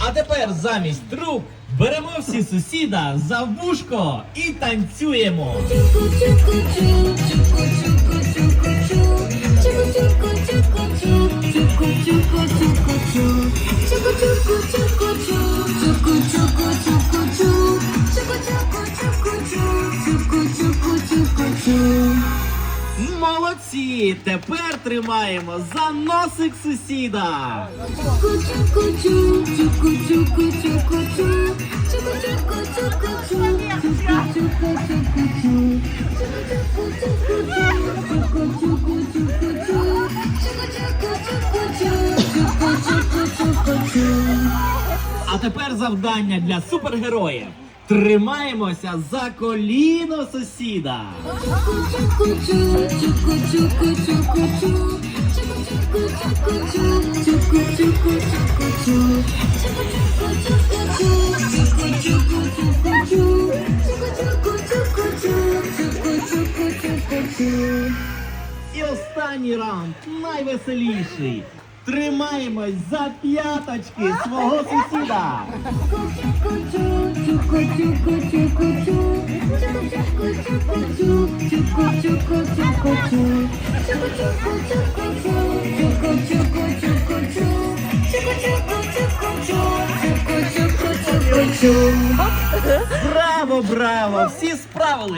А тепер замість рук беремо всі сусіда за вушко і танцюємо. Молодці! Тепер тримаємо за носик сусіда. А тепер завдання для супергероїв. Тримаємося за коліно сусіда. І останній раунд найвеселіший. Тримаємось за п'яточки свого сусіда. Браво, браво! Всі справили!